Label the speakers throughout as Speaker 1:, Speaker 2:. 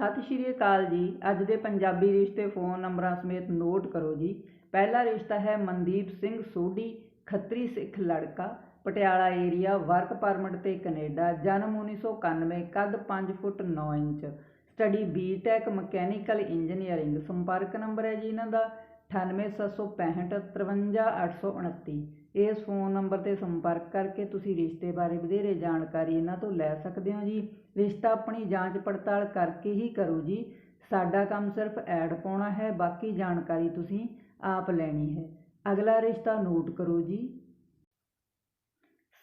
Speaker 1: ਸਤਿ ਸ਼੍ਰੀ ਅਕਾਲ ਜੀ। ਅੱਜ ਦੇ ਪੰਜਾਬੀ ਰਿਸ਼ਤੇ ਫੋਨ ਨੰਬਰਾਂ ਸਮੇਤ ਨੋਟ ਕਰੋ ਜੀ। ਪਹਿਲਾ ਰਿਸ਼ਤਾ ਹੈ ਮਨਦੀਪ ਸਿੰਘ ਸੋਢੀ, ਖੱਤਰੀ ਸਿੱਖ ਲੜਕਾ, ਪਟਿਆਲਾ ਏਰੀਆ, ਵਰਕ ਪਰਮਿਟ ਤੇ ਕੈਨੇਡਾ, ਜਨਮ 1991 ਕੱਦ 5 foot 9 inch. Study B Tech, mechanical engineering. ਸੰਪਰਕ ਨੰਬਰ ਹੈ ਜੀ ਇਹਨਾਂ ਦਾ 9876 53829 ਇਸ ਫੋਨ ਨੰਬਰ ਤੇ ਸੰਪਰਕ ਕਰਕੇ ਤੁਸੀਂ ਰਿਸ਼ਤੇ ਬਾਰੇ ਵਧੇਰੇ ਜਾਣਕਾਰੀ ਇਹਨਾਂ ਤੋਂ ਲੈ ਸਕਦੇ ਹੋ ਜੀ। ਰਿਸ਼ਤਾ ਆਪਣੀ ਜਾਂਚ ਪੜਤਾਲ ਕਰਕੇ ਹੀ ਕਰੋ ਜੀ। ਸਾਡਾ ਕੰਮ ਸਿਰਫ ਐਡ ਪਾਉਣਾ ਹੈ, ਬਾਕੀ ਜਾਣਕਾਰੀ ਤੁਸੀਂ ਆਪ ਲੈਣੀ ਹੈ। ਅਗਲਾ ਰਿਸ਼ਤਾ ਨੋਟ ਕਰੋ ਜੀ।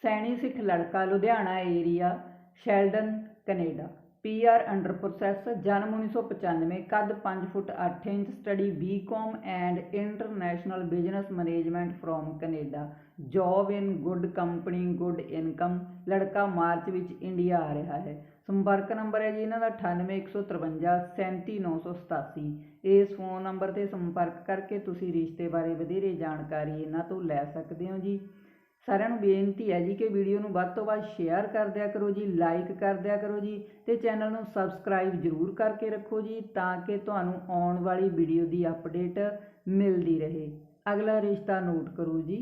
Speaker 1: ਸੈਣੀ ਸਿੱਖ ਲੜਕਾ, Ludhiana area, Sheldon, Canada. PR under process, ਜਨਮ 1995 ਕੱਦ 5 foot 8 inch, study B Com and international business management from Canada. Job in good company, good income, ਲੜਕਾ ਮਾਰਚ ਵਿੱਚ ਇੰਡੀਆ ਆ ਰਿਹਾ ਹੈ। ਸੰਪਰਕ ਨੰਬਰ ਹੈ ਜੀ ਇਹਨਾਂ ਦਾ 9815 37987 ਇਸ ਫੋਨ ਨੰਬਰ ਤੇ ਸੰਪਰਕ ਕਰਕੇ ਤੁਸੀਂ ਰਿਸ਼ਤੇ ਬਾਰੇ ਵਧੇਰੇ ਜਾਣਕਾਰੀ ਇਹਨਾਂ ਤੋਂ ਲੈ ਸਕਦੇ ਹੋ ਜੀ। ਸਾਰਿਆਂ ਨੂੰ ਬੇਨਤੀ ਹੈ ਜੀ ਕਿ ਵੀਡੀਓ ਨੂੰ ਵੱਧ ਤੋਂ ਵੱਧ ਸ਼ੇਅਰ ਕਰ ਦਿਆ ਕਰੋ ਜੀ ਲਾਈਕ ਕਰ ਦਿਆ ਕਰੋ ਜੀ ਤੇ ਚੈਨਲ ਨੂੰ ਸਬਸਕ੍ਰਾਈਬ ਜ਼ਰੂਰ ਕਰਕੇ ਰੱਖੋ ਜੀ ਤਾਂ ਕਿ ਤੁਹਾਨੂੰ ਆਉਣ ਵਾਲੀ ਵੀਡੀਓ ਦੀ ਅਪਡੇਟ ਮਿਲਦੀ ਰਹੇ। ਅਗਲਾ ਰਿਸ਼ਤਾ ਨੋਟ ਕਰੋ ਜੀ।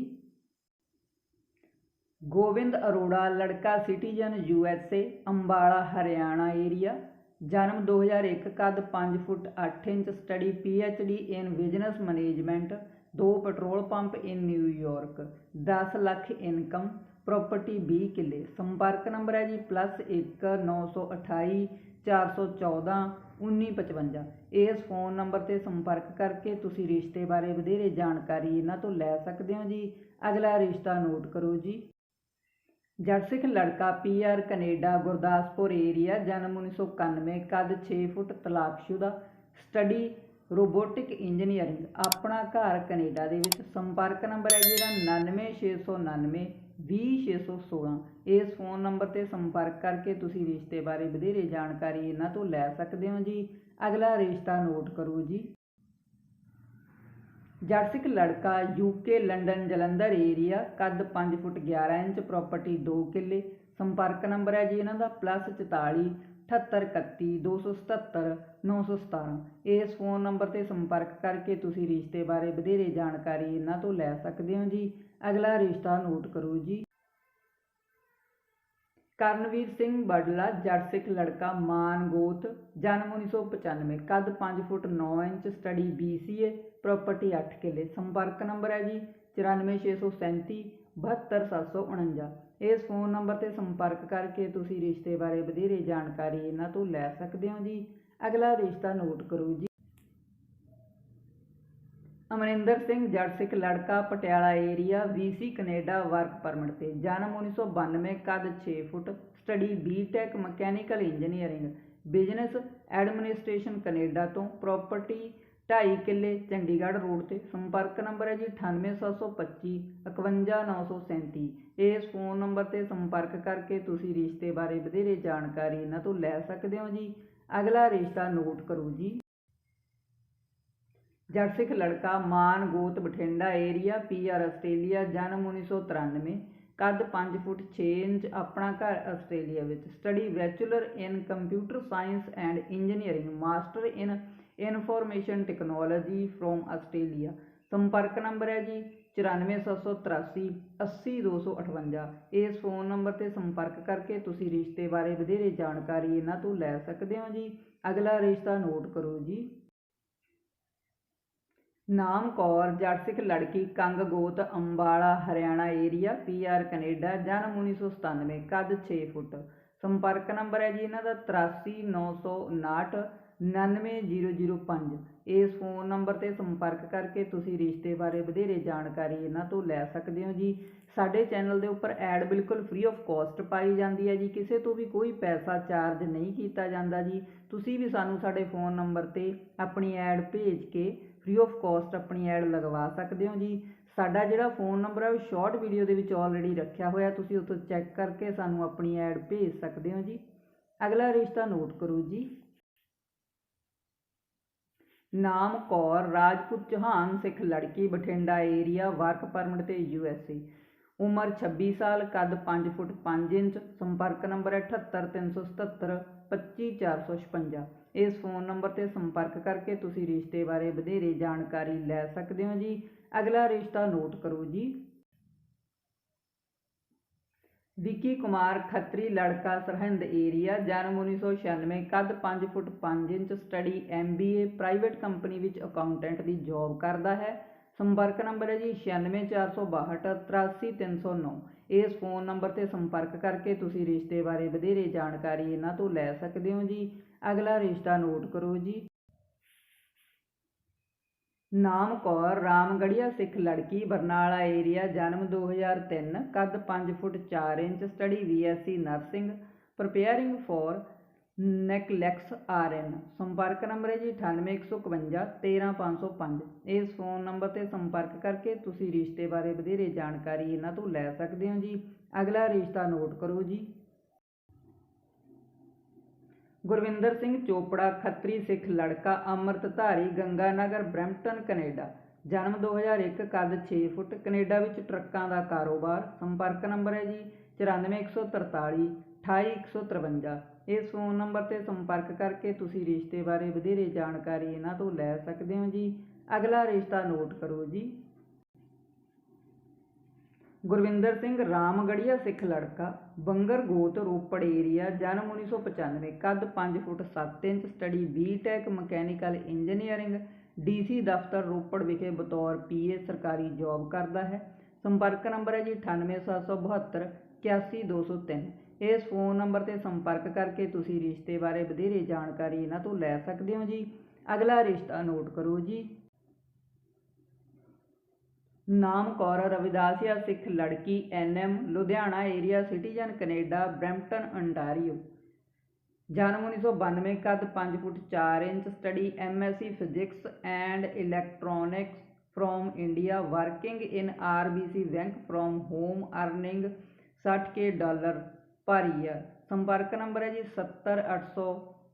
Speaker 1: ਗੋਬਿੰਦ ਅਰੋੜਾ, ਲੜਕਾ citizen U S A Ambala, Haryana area ਜਨਮ 2001 ਕੱਦ 5 foot 8 inch study P H D in business management ਦੋ petrol pump in New York 10 lakh income property 20 ਕਿੱਲੇ। ਸੰਪਰਕ ਨੰਬਰ ਹੈ ਜੀ +1 928 414 1955 ਇਸ ਫੋਨ ਨੰਬਰ ਤੇ ਸੰਪਰਕ ਕਰਕੇ ਤੁਸੀਂ ਰਿਸ਼ਤੇ ਬਾਰੇ ਵਧੇਰੇ ਜਾਣਕਾਰੀ ਇਹਨਾਂ ਤੋਂ ਲੈ ਸਕਦੇ ਹੋ ਜੀ। ਅਗਲਾ ਰਿਸ਼ਤਾ ਨੋਟ ਕਰੋ ਜੀ। ਜੱਟ ਸਿੱਖ ਲੜਕਾ ਪੀਆਰ ਕੈਨੇਡਾ, ਗੁਰਦਾਸਪੁਰ ਏਰੀਆ ਜਨਮ 1991 ਕੱਦ 6 ਫੁੱਟ ਤਲਾਕਸ਼ੁਦਾ। ਸਟੱਡੀ ਰੋਬੋਟਿਕ ਇੰਜੀਨੀਅਰਿੰਗ ਆਪਣਾ ਘਰ ਕੈਨੇਡਾ ਦੇ ਵਿੱਚ ਸੰਪਰਕ ਨੰਬਰ ਹੈ ਜਿਹੜਾ 99699 20616 ਇਸ ਫੋਨ ਨੰਬਰ ਤੇ ਸੰਪਰਕ ਕਰਕੇ ਤੁਸੀਂ ਰਿਸ਼ਤੇ ਬਾਰੇ ਵਧੇਰੇ ਜਾਣਕਾਰੀ ਇਹਨਾਂ ਤੋਂ ਲੈ ਸਕਦੇ ਹੋ ਜੀ। ਅਗਲਾ ਰਿਸ਼ਤਾ ਨੋਟ ਕਰੋ ਜੀ। ਜੱਟ ਲੜਕਾ ਯੂਕੇ ਲੰਡਨ, ਜਲੰਧਰ ਏਰੀਆ ਕੱਦ 5 ਫੁੱਟ 11 ਇੰਚ ਪ੍ਰਾਪਰਟੀ 2 ਕਿੱਲੇ। ਸੰਪਰਕ ਨੰਬਰ ਹੈ ਜੀ ਇਹਨਾਂ ਦਾ +44 7831 277 917 ਇਸ ਫੋਨ ਨੰਬਰ ਤੇ ਸੰਪਰਕ ਕਰਕੇ ਤੁਸੀਂ ਰਿਸ਼ਤੇ ਬਾਰੇ ਵਧੇਰੇ ਜਾਣਕਾਰੀ ਇਹਨਾਂ ਤੋਂ ਲੈ ਸਕਦੇ ਹੋ ਜੀ। ਅਗਲਾ ਰਿਸ਼ਤਾ ਨੋਟ ਕਰੋ ਜੀ। ਕਰਨਵੀਰ ਸਿੰਘ ਬਡਲਾ, ਜੱਟ ਸਿੱਖ ਲੜਕਾ ਮਾਨਗੋਤ ਜਨਮ 1995 ਕੱਦ 5 foot 9 inch, study BCA property 8 ਕਿੱਲੇ। ਸੰਪਰਕ ਨੰਬਰ ਹੈ ਜੀ 94637 72749 ਇਸ ਫੋਨ ਨੰਬਰ ਤੇ ਸੰਪਰਕ ਕਰਕੇ ਤੁਸੀਂ ਰਿਸ਼ਤੇ ਬਾਰੇ ਵਧੇਰੇ ਜਾਣਕਾਰੀ ਇਹਨਾਂ ਤੋਂ ਲੈ ਸਕਦੇ ਹੋ ਜੀ। ਅਗਲਾ ਰਿਸ਼ਤਾ ਨੋਟ ਕਰੋ ਜੀ। ਅਮਰਿੰਦਰ ਸਿੰਘ ਜੱਟ ਸਿੱਖ ਲੜਕਾ, ਪਟਿਆਲਾ ਏਰੀਆ ਵੀਸੀ ਕੈਨੇਡਾ ਵਰਕ ਪਰਮਿਟ ਤੇ। ਜਨਮ 1992 ਕੱਦ 6 foot study B Tech mechanical engineering business administration Canada ਤੋਂ। ਪ੍ਰਾਪਰਟੀ ਢਾਈ ਕਿੱਲੇ ਚੰਡੀਗੜ੍ਹ ਰੋਡ ਤੇ। ਸੰਪਰਕ ਨੰਬਰ ਹੈ ਜੀ 98725 51937 ਇਸ ਫੋਨ ਨੰਬਰ ਤੇ ਸੰਪਰਕ ਕਰਕੇ ਤੁਸੀਂ ਰਿਸ਼ਤੇ ਬਾਰੇ ਵਧੇਰੇ ਜਾਣਕਾਰੀ ਇਹਨਾਂ ਤੋਂ ਲੈ ਸਕਦੇ ਹੋ ਜੀ। ਅਗਲਾ ਰਿਸ਼ਤਾ ਨੋਟ ਕਰੋ ਜੀ। ਜੱਟ ਸਿੱਖ ਲੜਕਾ ਮਾਨ ਗੋਤ ਬਠਿੰਡਾ ਏਰੀਆ, ਪੀਆਰ ਆਸਟ੍ਰੇਲੀਆ, ਜਨਮ 1993 ਕੱਦ 5 ਫੁੱਟ 6 ਇੰਚ, ਆਪਣਾ ਘਰ ਆਸਟ੍ਰੇਲੀਆ ਵਿੱਚ। Study bachelor in computer science and engineering master in information technology from Australia. ਸੰਪਰਕ ਨੰਬਰ ਹੈ ਜੀ 94783 80258 ਇਸ ਫੋਨ ਨੰਬਰ ਤੇ ਸੰਪਰਕ ਕਰਕੇ ਤੁਸੀਂ ਰਿਸ਼ਤੇ ਬਾਰੇ ਵਧੇਰੇ ਜਾਣਕਾਰੀ ਇਹਨਾਂ ਤੋਂ ਲੈ ਸਕਦੇ ਹੋ ਜੀ। ਅਗਲਾ ਰਿਸ਼ਤਾ ਨੋਟ ਕਰੋ ਜੀ। ਨਾਮ ਕੌਰ, ਜੱਟ ਸਿੱਖ ਲੜਕੀ, ਕੰਗ ਗੋਤ, Ambala, Haryana area PR Canada, ਜਨਮ 1997 ਕੱਦ 6 ਫੁੱਟ। ਸੰਪਰਕ ਨੰਬਰ ਹੈ ਜੀ ਇਹਨਾਂ ਦਾ 83959 99005 ਇਸ ਫੋਨ ਨੰਬਰ ਤੇ ਸੰਪਰਕ ਕਰਕੇ ਤੁਸੀਂ ਰਿਸ਼ਤੇ ਬਾਰੇ ਵਧੇਰੇ ਜਾਣਕਾਰੀ ਇਹਨਾਂ ਤੋਂ ਲੈ ਸਕਦੇ ਹੋ ਜੀ। ਸਾਡੇ ਚੈਨਲ ਦੇ ਉੱਪਰ ਐਡ ਬਿਲਕੁਲ ਫ੍ਰੀ ਆਫ ਕਾਸਟ ਪਾਈ ਜਾਂਦੀ ਹੈ ਜੀ। ਕਿਸੇ ਤੋਂ ਵੀ ਕੋਈ ਪੈਸਾ ਚਾਰਜ ਨਹੀਂ ਕੀਤਾ ਜਾਂਦਾ ਜੀ। ਤੁਸੀਂ ਵੀ ਸਾਨੂੰ ਸਾਡੇ ਫੋਨ ਨੰਬਰ ਤੇ ਆਪਣੀ ਐਡ ਭੇਜ ਕੇ ਫ੍ਰੀ ਆਫ ਕਾਸਟ ਆਪਣੀ ਐਡ ਲਗਵਾ ਸਕਦੇ ਹੋ ਜੀ। ਸਾਡਾ ਜਿਹੜਾ ਫੋਨ ਨੰਬਰ ਹੈ ਉਹ ਸ਼ਾਰਟ ਵੀਡੀਓ ਦੇ ਵਿੱਚ ਆਲਰੇਡੀ ਰੱਖਿਆ ਹੋਇਆ। ਤੁਸੀਂ ਉੱਥੋਂ ਚੈੱਕ ਕਰਕੇ ਸਾਨੂੰ ਆਪਣੀ ਐਡ ਭੇਜ ਸਕਦੇ ਹੋ ਜੀ। ਅਗਲਾ ਰਿਸ਼ਤਾ ਨੋਟ ਕਰੋ ਜੀ। ਨਾਮ ਕੌਰ, ਰਾਜਪੂਤ ਚੌਹਾਨ, ਸਿੱਖ ਲੜਕੀ, ਬਠਿੰਡਾ ਏਰੀਆ ਵਰਕ ਪਰਮਿਟ ਤੇ ਯੂ ਐਸ ਏ ਉਮਰ 26 ਸਾਲ, ਕੱਦ 5 ਫੁੱਟ 5 ਇੰਚ, ਸੰਪਰਕ ਨੰਬਰ ਹੈ 78377 25456 ਇਸ ਫੋਨ ਨੰਬਰ ਤੇ ਸੰਪਰਕ ਕਰਕੇ ਤੁਸੀਂ ਰਿਸ਼ਤੇ ਬਾਰੇ ਵਧੇਰੇ ਜਾਣਕਾਰੀ ਲੈ ਸਕਦੇ ਹੋ ਜੀ। ਅਗਲਾ ਰਿਸ਼ਤਾ ਨੋਟ ਕਰੋ ਜੀ। ਵਿੱਕੀ ਕੁਮਾਰ ਖੱਤਰੀ ਲੜਕਾ ਸਰਹਿੰਦ ਏਰੀਆ, ਜਨਮ 1996 ਕੱਦ 5 foot 5 inch, study MBA private company ਵਿੱਚ ਅਕਾਊਂਟੈਂਟ ਦੀ ਜੌਬ ਕਰਦਾ ਹੈ। ਸੰਪਰਕ ਨੰਬਰ ਹੈ ਜੀ 96462 83309 ਇਸ ਫੋਨ ਨੰਬਰ ਤੇ ਸੰਪਰਕ ਕਰਕੇ ਤੁਸੀਂ ਰਿਸ਼ਤੇ ਬਾਰੇ ਵਧੇਰੇ ਜਾਣਕਾਰੀ ਇਹਨਾਂ ਤੋਂ ਲੈ ਸਕਦੇ ਹੋ ਜੀ। ਅਗਲਾ ਰਿਸ਼ਤਾ ਨੋਟ ਕਰੋ ਜੀ। ਨਾਮ ਕੌਰ ਰਾਮਗੜੀਆ ਸਿੱਖ ਲੜਕੀ, ਬਰਨਾਲਾ ਏਰੀਆ, ਜਨਮ 2003 ਕੱਦ 5 foot 4 inch, study BSc nursing preparing for NCLEX RN ਸੰਪਰਕ ਨੰਬਰ ਹੈ ਜੀ 98151 13505 ਇਸ ਫੋਨ ਨੰਬਰ ਤੇ ਸੰਪਰਕ ਕਰਕੇ ਤੁਸੀਂ ਰਿਸ਼ਤੇ ਬਾਰੇ ਵਧੇਰੇ ਜਾਣਕਾਰੀ ਇਹਨਾਂ ਤੋਂ ਲੈ ਸਕਦੇ ਹੋ ਜੀ। ਅਗਲਾ ਰਿਸ਼ਤਾ ਨੋਟ ਕਰੋ ਜੀ। ਗੁਰਵਿੰਦਰ ਸਿੰਘ ਚੋਪੜਾ, ਖੱਤਰੀ ਸਿੱਖ ਲੜਕਾ, ਅੰਮ੍ਰਿਤਧਾਰੀ, ਗੰਗਾਨਗਰ, ਬਰੈਂਪਟਨ, ਕੈਨੇਡਾ। ਜਨਮ 2001 ਕੱਦ 6 ਫੁੱਟ, ਕੈਨੇਡਾ ਵਿੱਚ ਟਰੱਕਾਂ ਦਾ ਕਾਰੋਬਾਰ। ਸੰਪਰਕ ਨੰਬਰ ਹੈ ਜੀ 94143 28153 ਇਸ ਫੋਨ ਨੰਬਰ ਤੇ ਸੰਪਰਕ ਕਰਕੇ ਤੁਸੀਂ ਰਿਸ਼ਤੇ ਬਾਰੇ ਵਧੇਰੇ ਜਾਣਕਾਰੀ ਇਹਨਾਂ ਤੋਂ ਲੈ ਸਕਦੇ ਹੋ ਜੀ। ਅਗਲਾ ਰਿਸ਼ਤਾ ਨੋਟ ਕਰੋ ਜੀ। ਗੁਰਵਿੰਦਰ ਸਿੰਘ ਰਾਮਗੜੀਆ ਸਿੱਖ ਲੜਕਾ, ਬੰਗਰ ਗੋਤ ਰੋਪੜ ਏਰੀਆ ਜਨਮ 1995 ਕੱਦ 5 foot 7 inch study B Tech mechanical engineering DC ਦਫ਼ਤਰ ਰੋਪੜ ਵਿਖੇ ਬਤੌਰ ਪੀਏ ਸਰਕਾਰੀ ਜੌਬ ਕਰਦਾ ਹੈ। ਸੰਪਰਕ ਨੰਬਰ ਹੈ ਜੀ 98772 81203 ਇਸ ਫੋਨ ਨੰਬਰ ਤੇ ਸੰਪਰਕ ਕਰਕੇ ਤੁਸੀਂ ਰਿਸ਼ਤੇ ਬਾਰੇ ਵਧੇਰੇ ਜਾਣਕਾਰੀ ਇਹਨਾਂ ਤੋਂ ਲੈ ਸਕਦੇ ਹੋ ਜੀ। ਅਗਲਾ ਰਿਸ਼ਤਾ ਨੋਟ ਕਰੋ ਜੀ। ਨਾਮ ਕੌਰ, ਰਵਿਦਾਸੀਆ ਸਿੱਖ ਲੜਕੀ, NM, Ludhiana area citizen, Canada, Brampton Ontario ਜਨਮ 1992 ਕੱਦ 5 foot 4 inch, study MSc physics and electronics from India, working in RBC bank from home, earning 60 K dollar per year. ਸੰਪਰਕ ਨੰਬਰ ਹੈ ਜੀ 70879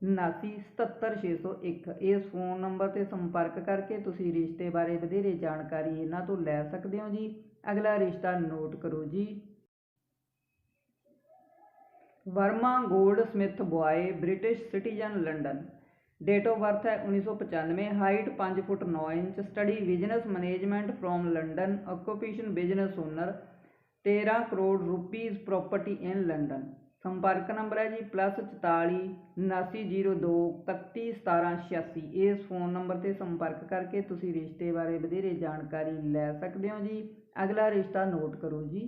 Speaker 1: 77601 ਇਸ ਫੋਨ ਨੰਬਰ ਤੇ ਸੰਪਰਕ ਕਰਕੇ ਤੁਸੀਂ ਰਿਸ਼ਤੇ ਬਾਰੇ ਵਧੇਰੇ ਜਾਣਕਾਰੀ ਇਹਨਾਂ ਤੋਂ ਲੈ ਸਕਦੇ ਹੋ ਜੀ। ਅਗਲਾ ਰਿਸ਼ਤਾ ਨੋਟ ਕਰੋ ਜੀ। Verma goldsmith boy, British citizen, London. Date of birth ਹੈ 1995 height 5 foot 9 inch study business management from London occupation business owner 13 crore rupees property in London ਸੰਪਰਕ ਨੰਬਰ ਹੈ ਜੀ +44 7902 311786 ਇਸ ਫੋਨ ਨੰਬਰ ਤੇ ਸੰਪਰਕ ਕਰਕੇ ਤੁਸੀਂ ਰਿਸ਼ਤੇ ਬਾਰੇ ਵਧੇਰੇ ਜਾਣਕਾਰੀ ਲੈ ਸਕਦੇ ਹੋ ਜੀ। ਅਗਲਾ ਰਿਸ਼ਤਾ ਨੋਟ ਕਰੋ ਜੀ।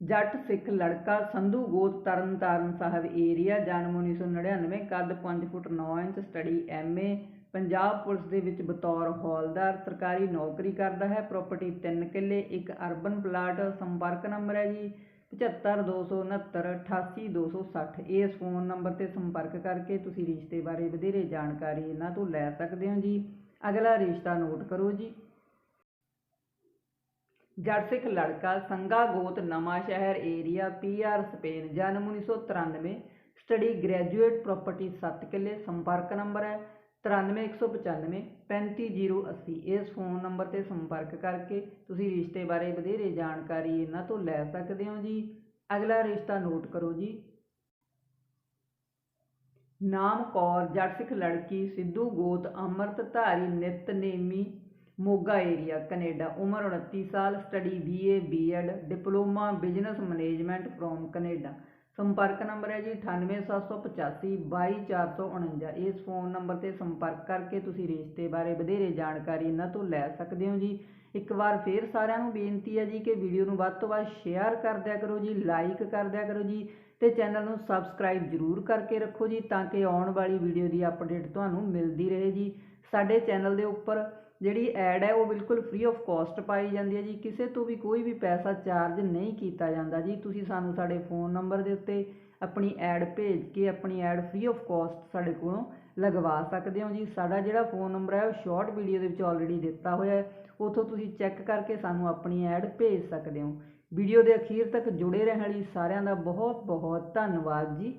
Speaker 1: ਜੱਟ ਸਿੱਖ ਲੜਕਾ ਸੰਧੂ ਗੋਤ ਤਰਨਤਾਰਨ ਸਾਹਿਬ ਏਰੀਆ ਜਨਮ 1999 ਕੱਦ 5 foot 9 inch study MA Punjab police ਦੇ ਵਿੱਚ ਬਤੌਰ ਹੌਲਦਾਰ, ਸਰਕਾਰੀ ਨੌਕਰੀ ਕਰਦਾ ਹੈ ਪ੍ਰਾਪਰਟੀ 3 ਕਿੱਲੇ, ਇੱਕ ਅਰਬਨ ਪਲਾਟ ਸੰਪਰਕ ਨੰਬਰ ਹੈ ਜੀ। 7526 88260 ਇਸ ਫੋਨ ਨੰਬਰ ਤੇ ਸੰਪਰਕ ਕਰਕੇ ਤੁਸੀਂ ਰਿਸ਼ਤੇ ਬਾਰੇ ਵਧੇਰੇ ਜਾਣਕਾਰੀ ਇਹਨਾਂ ਤੋਂ ਲੈ ਸਕਦੇ ਹੋ ਜੀ। ਅਗਲਾ ਰਿਸ਼ਤਾ ਨੋਟ ਕਰੋ ਜੀ। ਜੱਟ ਸਿੱਖ ਲੜਕਾ ਸੰਗਾ ਗੋਤ ਨਵਾਂ ਸ਼ਹਿਰ ਏਰੀਆ ਪੀਆਰ ਸਪੇਨ, ਜਨਮ 1993 ਸਟੱਡੀ ਗ੍ਰੈਜੂਏਟ ਪ੍ਰਾਪਰਟੀ 7 ਕਿੱਲੇ, ਸੰਪਰਕ ਨੰਬਰ ਹੈ 93195 35080 ਇਸ ਫੋਨ ਨੰਬਰ ਤੇ ਸੰਪਰਕ ਕਰਕੇ ਤੁਸੀਂ ਰਿਸ਼ਤੇ ਬਾਰੇ ਵਧੇਰੇ ਜਾਣਕਾਰੀ ਇਹਨਾਂ ਤੋਂ ਲੈ ਸਕਦੇ ਹੋ ਜੀ। ਅਗਲਾ ਰਿਸ਼ਤਾ ਨੋਟ ਕਰੋ ਜੀ। ਨਾਮ ਕੌਰ, ਜੱਟ ਸਿੱਖ ਲੜਕੀ, ਸਿੱਧੂ, ਗੋਤ ਅੰਮ੍ਰਿਤਧਾਰੀ ਨਿਤਨੇਮੀ ਮੋਗਾ ਏਰੀਆ ਕੈਨੇਡਾ। ਉਮਰ 29 ਸਾਲ, study BA BEd diploma, business management from Canada. ਸੰਪਰਕ ਨੰਬਰ ਹੈ ਜੀ 98785 22449 ਇਸ ਫੋਨ ਨੰਬਰ ਤੇ ਸੰਪਰਕ ਕਰਕੇ ਤੁਸੀਂ ਰਿਸ਼ਤੇ ਬਾਰੇ ਵਧੇਰੇ ਜਾਣਕਾਰੀ ਇਹਨਾਂ ਤੋਂ ਲੈ ਸਕਦੇ ਹੋ ਜੀ। ਇੱਕ ਵਾਰ ਫੇਰ ਸਾਰਿਆਂ ਨੂੰ ਬੇਨਤੀ ਹੈ ਜੀ ਕਿ ਵੀਡੀਓ ਨੂੰ ਵੱਧ ਤੋਂ ਵੱਧ ਸ਼ੇਅਰ ਕਰ ਦਿਆ ਕਰੋ ਜੀ, ਲਾਈਕ ਕਰ ਦਿਆ ਕਰੋ ਜੀ ਤੇ ਚੈਨਲ ਨੂੰ ਸਬਸਕ੍ਰਾਈਬ ਜ਼ਰੂਰ ਕਰਕੇ ਰੱਖੋ ਜੀ ਤਾਂ ਕਿ ਆਉਣ ਵਾਲੀ ਵੀਡੀਓ ਦੀ ਅਪਡੇਟ ਤੁਹਾਨੂੰ ਮਿਲਦੀ ਰਹੇ ਜੀ। ਸਾਡੇ ਚੈਨਲ ਦੇ ਉੱਪਰ ਜਿਹੜੀ ਐਡ ਹੈ ਉਹ ਬਿਲਕੁਲ ਫ੍ਰੀ ਆਫ ਕਾਸਟ ਪਾਈ ਜਾਂਦੀ ਹੈ ਜੀ। ਕਿਸੇ ਤੋਂ ਵੀ ਕੋਈ ਵੀ ਪੈਸਾ ਚਾਰਜ ਨਹੀਂ ਕੀਤਾ ਜਾਂਦਾ ਜੀ। ਤੁਸੀਂ ਸਾਨੂੰ ਸਾਡੇ ਫੋਨ ਨੰਬਰ ਦੇ ਉੱਤੇ ਆਪਣੀ ਐਡ ਭੇਜ ਕੇ ਆਪਣੀ ਐਡ ਫ੍ਰੀ ਆਫ ਕਾਸਟ ਸਾਡੇ ਕੋਲੋਂ ਲਗਵਾ ਸਕਦੇ ਹੋ ਜੀ। ਸਾਡਾ ਜਿਹੜਾ ਫੋਨ ਨੰਬਰ ਹੈ ਉਹ ਸ਼ਾਰਟ ਵੀਡੀਓ ਦੇ ਵਿੱਚ ਆਲਰੇਡੀ ਦਿੱਤਾ ਹੋਇਆ ਹੈ। ਉਥੋਂ ਤੁਸੀਂ ਚੈੱਕ ਕਰਕੇ ਸਾਨੂੰ ਆਪਣੀ ਐਡ ਭੇਜ ਸਕਦੇ ਹੋ। ਵੀਡੀਓ ਦੇ ਅਖੀਰ ਤੱਕ ਜੁੜੇ ਰਹਿਣ ਲਈ ਸਾਰਿਆਂ ਦਾ ਬਹੁਤ ਬਹੁਤ ਧੰਨਵਾਦ ਜੀ।